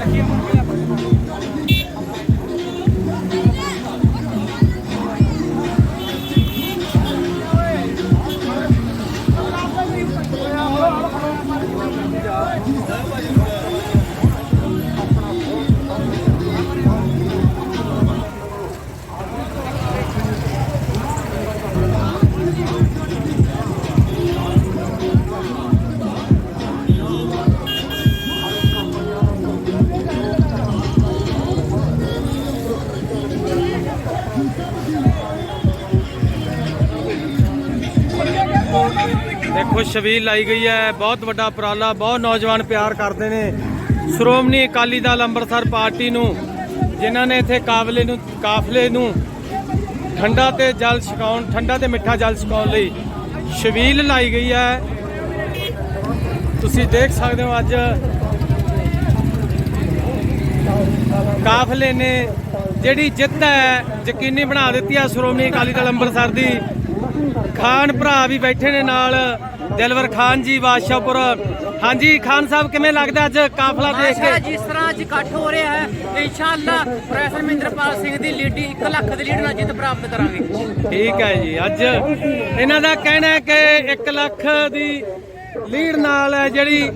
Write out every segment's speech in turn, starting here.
Aqui é muito ਦੇਖੋ ਛਬੀਲ ਲਾਈ ਗਈ ਹੈ, ਬਹੁਤ ਵੱਡਾ ਉਪਰਾਲਾ, ਬਹੁਤ ਨੌਜਵਾਨ ਪਿਆਰ ਕਰਦੇ ਨੇ। ਸ਼੍ਰੋਮਣੀ ਅਕਾਲੀ ਦਲ ਅੰਮ੍ਰਿਤਸਰ ਪਾਰਟੀ ਨੂੰ, ਜਿਨ੍ਹਾਂ ਨੇ ਇੱਥੇ ਕਾਫਲੇ ਨੂੰ ਕਾਫਲੇ ਨੂੰ ਠੰਡਾ ਤੇ ਜਲ ਛਕਾਉਣ, ਠੰਡਾ ਤੇ ਮਿੱਠਾ ਜਲ ਛਕਾਉਣ ਲਈ ਛਬੀਲ ਲਾਈ ਗਈ ਹੈ। ਤੁਸੀਂ ਦੇਖ ਸਕਦੇ ਹੋ ਅੱਜ ਕਾਫਲੇ ਨੇ ਜਿਹੜੀ ਜਿੱਤ ਹੈ, ਯਕੀਨੀ ਬਣਾ ਦਿੱਤੀ ਹੈ ਸ਼੍ਰੋਮਣੀ ਅਕਾਲੀ ਦਲ ਅੰਮ੍ਰਿਤਸਰ ਦੀ। ਖਾਨ ਭਰਾ ਵੀ ਬੈਠੇ ਨੇ ਨਾਲ। ਦਿਲਵਰ ਖਾਨ ਜੀ ਬਾਦਸ਼ਾਹਪੁਰ। ਹਾਂਜੀ ਖਾਨ ਸਾਹਿਬ ਕਿਵੇਂ ਲੱਗਦਾ ਅੱਜ ਕਾਫਲਾ ਦੇਖ ਕੇ? ਜਿਸ ਤਰ੍ਹਾਂ ਅੱਜ ਇਕੱਠ ਹੋ ਰਿਹਾ ਹੈ ਇਨਸ਼ਾਅੱਲਾ ਪ੍ਰੋਫੈਸਰ ਮਹਿੰਦਰਪਾਲ ਸਿੰਘ ਦੀ ਲੀਡੀ 1 ਲੱਖ ਦੀ ਲੀਡ ਨਾਲ ਜਿੱਤ ਪ੍ਰਾਪਤ ਕਰਾਂਗੇ। ਠੀਕ ਹੈ ਜੀ ਅੱਜ ਇਹਨਾਂ ਦਾ ਕਹਿਣਾ ਹੈ ਕਿ 1 ਲੱਖ ਦੀ ਲੀਡ ਨਾਲ ਜਿਹੜੀ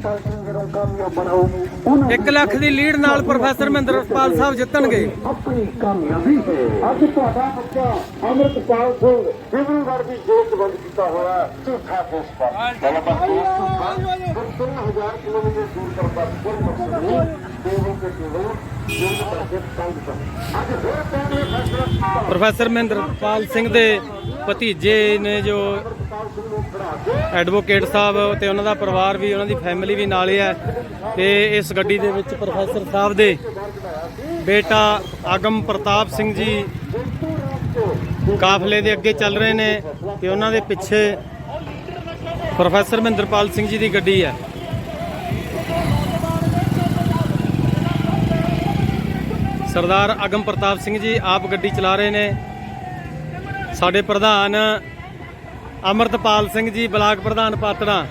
1 ਲੱਖ ਦੀ ਲੀਡ ਨਾਲ ਪ੍ਰੋਫੈਸਰ ਮਹਿੰਦਰਪਾਲ ਸਾਹਿਬ ਜਿੱਤਣਗੇ। ਆਪਣੀ ਕਾਮਯਾਬੀ। ਹੈ ਅੱਜ ਤੁਹਾਡਾ ਬੱਚਾ ਅਮਰਤਪਾਲ ਸਿੰਘ ਡਿਬਰੂਗੜ੍ਹ ਦੀ ਜੇਲ੍ਹ 'ਚ ਬੰਦ ਕੀਤਾ ਹੋਇਆ ਹੈ। ਝੂਠਾ ਕੇਸ ਪਰ ਗਲਤ ਕੇਸ ਝੂਠਾ ਫਿਰ 3000 ਕਿਲੋਮੀਟਰ ਦੂਰ ਕਰਦਾ ਫਿਰ ਮਕਸਦ ਨਹੀਂ। ਦੇਵੋ ਕੇ ਦੇਵੋ ਜੇਲ੍ਹ ਕਰਕੇ ਤੰਗ ਕਰ ਅੱਜ ਫਿਰ ਕਹਿੰਦੇ ਫੈਸਲਾ ਕੀਤਾ? ਪ੍ਰੋਫੈਸਰ ਮਹਿੰਦਰਪਾਲ ਸਿੰਘ ਦੇ ਭਤੀਜੇ ਨੇ ਜੋ ਐਡਵੋਕੇਟ ਸਾਹਿਬ ਤੇ ਉਹਨਾਂ ਦਾ ਪਰਿਵਾਰ ਵੀ, ਉਹਨਾਂ ਦੀ ਫੈਮਿਲੀ ਵੀ ਨਾਲ ਹੀ ਹੈ। ਤੇ ਇਸ ਗੱਡੀ ਦੇ ਵਿੱਚ ਪ੍ਰੋਫੈਸਰ ਸਾਹਿਬ ਦੇ ਬੇਟਾ ਆਗਮ ਪ੍ਰਤਾਪ ਸਿੰਘ ਜੀ ਕਾਫਲੇ ਦੇ ਅੱਗੇ ਚੱਲ ਰਹੇ ਨੇ ਤੇ ਉਹਨਾਂ ਦੇ ਪਿੱਛੇ ਪ੍ਰੋਫੈਸਰ ਮਹਿੰਦਰਪਾਲ ਸਿੰਘ ਜੀ ਦੀ ਗੱਡੀ ਹੈ। ਸਰਦਾਰ ਆਗਮ ਪ੍ਰਤਾਪ ਸਿੰਘ ਜੀ ਆਪ ਗੱਡੀ ਚਲਾ ਰਹੇ ਨੇ। ਸਾਡੇ ਪ੍ਰਧਾਨ ਅਮਰਤਪਾਲ ਸਿੰਘ ਜੀ, ਬਲਾਕ ਪ੍ਰਧਾਨ ਪਾਤੜਾ।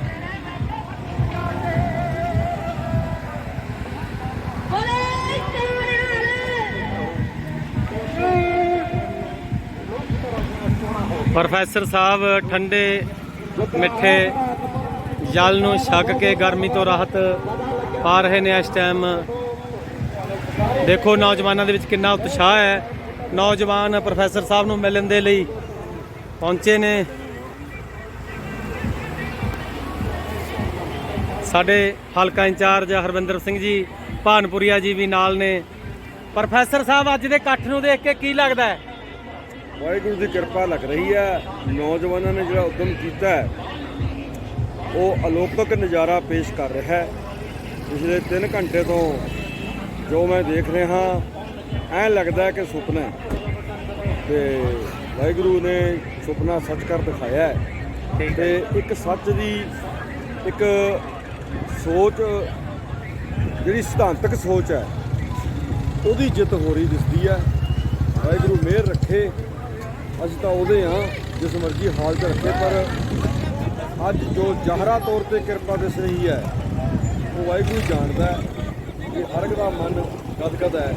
ਪ੍ਰੋਫੈਸਰ ਸਾਹਿਬ ਠੰਡੇ, ਮਿੱਠੇ ਜਲ ਨੂੰ ਛਕ ਕੇ ਗਰਮੀ ਤੋਂ ਰਾਹਤ ਪਾ ਰਹੇ ਨੇ ਇਸ ਟਾਈਮ ਦੇਖੋ ਨੌਜਵਾਨਾਂ ਦੇ ਵਿੱਚ ਕਿੰਨਾ ਉਤਸ਼ਾਹ ਹੈ। ਨੌਜਵਾਨ ਪ੍ਰੋਫੈਸਰ ਸਾਹਿਬ ਨੂੰ ਮਿਲਣ ਦੇ ਲਈ ਪਹੁੰਚੇ ਨੇ। ਸਾਡੇ ਹਲਕਾ ਇੰਚਾਰਜ ਹਰਵਿੰਦਰ ਸਿੰਘ ਜੀ, ਭਾਨਪੁਰੀਆ ਜੀ ਵੀ ਨਾਲ ਨੇ। ਪ੍ਰੋਫੈਸਰ ਸਾਹਿਬ, ਅੱਜ ਦੇ ਇਕੱਠ ਨੂੰ ਦੇਖ ਕੇ ਕੀ ਲੱਗਦਾ ਹੈ? ਵਾਹਿਗੁਰੂ ਦੀ ਕਿਰਪਾ ਲੱਗ ਰਹੀ ਹੈ। ਨੌਜਵਾਨਾਂ ਨੇ ਜਿਹੜਾ ਉਦਮ ਕੀਤਾ ਹੈ, ਉਹ ਅਲੌਕਿਕ ਨਜ਼ਾਰਾ ਪੇਸ਼ ਕਰ ਰਿਹਾ ਹੈ। ਪਿਛਲੇ 3 ਘੰਟੇ ਤੋਂ ਜੋ ਮੈਂ ਦੇਖ ਰਿਹਾ ਐਂ ਲੱਗਦਾ ਕਿ ਸੁਪਨਾ ਹੈ ਤੇ ਵਾਹਿਗੁਰੂ ਨੇ ਸੁਪਨਾ ਸੱਚ ਕਰ ਦਿਖਾਇਆ ਹੈ। ਤੇ ਇੱਕ ਸੱਚ ਦੀ ਇੱਕ ਸੋਚ ਜਿਹੜੀ ਸਿਧਾਂਤਕ ਸੋਚ ਹੈ ਉਹਦੀ ਜਿੱਤ ਹੋ ਰਹੀ ਦਿਸਦੀ ਹੈ। ਵਾਹਿਗੁਰੂ ਮਿਹਰ ਰੱਖੇ ਅਸੀਂ ਤਾਂ ਉਹਦੇ ਆ ਜਿਸ ਮਰਜ਼ੀ ਹਾਲ 'ਚ ਰੱਖੇ ਪਰ ਅੱਜ ਜੋ ਜ਼ਾਹਰਾ ਤੌਰ ਤੇ ਕਿਰਪਾ ਦਿਸ ਰਹੀ ਹੈ ਉਹ ਵਾਹਿਗੁਰੂ ਜਾਣਦਾ ਹੈ ਕਿ ਹਰ ਇੱਕ ਦਾ ਮਨ ਗਦਗਦ ਹੈ।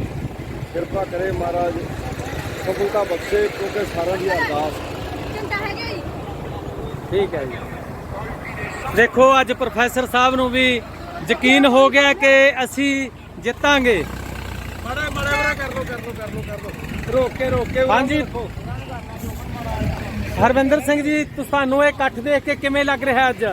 ਕਿਰਪਾ ਕਰੇ ਮਹਾਰਾਜ ਸਫਲਤਾ ਬਖਸ਼ੇ ਕਿਉਂਕਿ ਸਾਰਿਆਂ ਦੀ ਅਰਦਾਸ। ਠੀਕ ਹੈ ਜੀ। ਦੇਖੋ ਅੱਜ ਪ੍ਰੋਫੈਸਰ ਸਾਹਿਬ ਨੂੰ ਵੀ ਯਕੀਨ ਹੋ ਗਿਆ ਕਿ ਅਸੀਂ ਜਿੱਤਾਂਗੇ। ਮਾੜਾ ਮਾੜਾ ਬੜਾ ਕਰ ਲੋ ਕਰ ਲੋ ਕਰ ਲੋ ਕਰ ਲੋ ਰੋਕ ਕੇ ਰੋਕ ਕੇ ਹਾਂਜੀ। ਹਰਵਿੰਦਰ ਸਿੰਘ ਜੀ ਤੁਹਾਨੂੰ ਇਹ ਇਕੱਠ ਦੇਖ ਕੇ ਕਿਵੇਂ ਲੱਗ ਰਿਹਾ ਅੱਜ?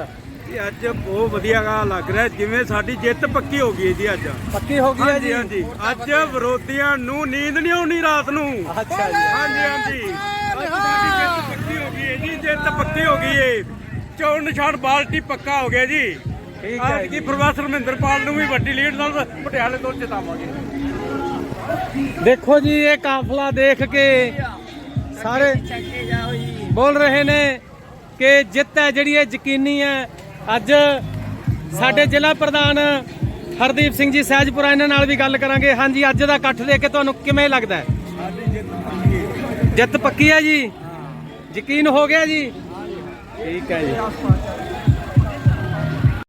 ਜੀ ਅੱਜ ਬਹੁਤ ਵਧੀਆ ਗਾ ਲੱਗ ਰਿਹਾ ਜਿਵੇਂ ਸਾਡੀ ਜਿੱਤ ਪੱਕੀ ਹੋ ਗਈ ਹੈ ਜੀ ਅੱਜ। ਪੱਕੀ ਹੋ ਗਈ ਹੈ ਜੀ। ਹਾਂਜੀ। ਅੱਜ ਵਿਰੋਧੀਆਂ ਨੂੰ ਨੀਂਦ ਨਹੀਂ ਆਉਣੀ ਰਾਤ ਨੂੰ। ਅੱਛਾ ਜੀ। ਹਾਂਜੀ ਹਾਂਜੀ। ਅੱਜ ਸਾਡੀ ਜਿੱਤ ਪੱਕੀ ਹੋ ਗਈ ਹੈ ਜੀ ਜਿੱਤ ਪੱਕੀ ਹੋ ਗਈ ਹੈ। ਚੋਣ ਨਿਸ਼ਾਨ ਬਾਲਟੀ ਪੱਕਾ ਹੋ ਗਿਆ ਜੀ। ਠੀਕ ਹੈ ਅੱਜ ਕੀ ਪ੍ਰੋਫੈਸਰ ਮਹਿੰਦਰਪਾਲ ਨੂੰ ਵੀ ਵੱਡੀ ਲੀਡ ਨਾਲ ਪਟਿਆਲੇ ਤੋਂ ਜਿਤਾਵਾਂਗੇ। ਦੇਖੋ ਜੀ ਇਹ ਕਾਫਲਾ ਦੇਖ ਕੇ ਸਾਰੇ ਬੋਲ ਰਹੇ ਨੇ ਕਿ ਜਿੱਤ ਹੈ ਜਿਹੜੀ ਇਹ ਯਕੀਨੀ ਹੈ। ਅੱਜ ਸਾਡੇ ਜ਼ਿਲ੍ਹਾ ਪ੍ਰਧਾਨ ਹਰਦੀਪ ਸਿੰਘ ਜੀ ਸਹਿਜਪੁਰਾ ਇਹਨਾਂ ਨਾਲ ਵੀ ਗੱਲ ਕਰਾਂਗੇ। ਹਾਂਜੀ ਅੱਜ ਦਾ ਇਕੱਠ ਦੇਖ ਕੇ ਤੁਹਾਨੂੰ ਕਿਵੇਂ ਲੱਗਦਾ ਹੈ? ਜਿੱਤ ਪੱਕੀ ਹੈ। ਜੀ? ਯਕੀਨ ਹੋ ਗਿਆ ਜੀ। ਠੀਕ ਹੈ ਜੀ।